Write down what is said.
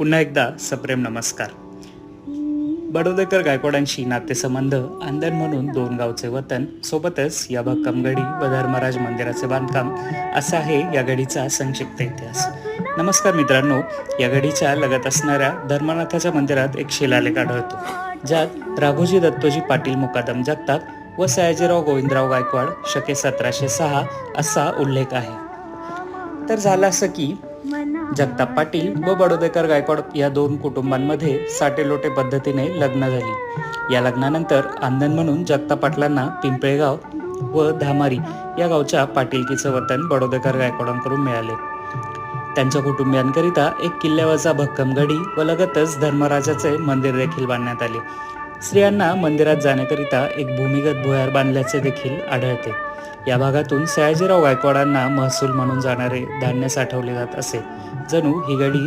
पुन्हा एकदा सप्रेम नमस्कार. बडोदेकर गायकवाडांशी नातेसंबंध आंदण म्हणून दोन गावचे वतन सोबतच या भक्कम गडी व धर्मराज मंदिराचे बांधकाम असा आहे या गडीचा संक्षिप्त इतिहास. नमस्कार मित्रांनो या गडीच्या लगत असणाऱ्या धर्मनाथाच्या मंदिरात एक शिलालेख आढळतो ज्यात राघोजी दत्तोजी पाटील मुकादम जगताप व सयाजीराव गोविंदराव गायकवाड शके सतराशे सहा असा उल्लेख आहे. तर झालं असं की जगताप पाटील व बडोदेकर गायकवाड या दोन कुटुंबांमध्ये साटेलोटे पद्धतीने लग्न झाली. या लग्नानंतर आंदण म्हणून जगताप पाटलांना पिंपळेगाव व धामारी या गावच्या पाटीलकीचं वतन बडोदेकर गायकवाडांकडून मिळाले. त्यांच्या कुटुंबियांकरिता एक किल्ल्यावरचा भक्कम गडी व लगतच धर्मराजाचे मंदिर देखील बांधण्यात आले. स्त्रियांना मंदिरात जाण्याकरिता एक भूमिगत भुयार बांधल्याचे देखील आढळते. या भागातून सयाजीराव गायकवाडांना महसूल म्हणून जाणारे धान्य साठवले जात असे. जणू ही गडी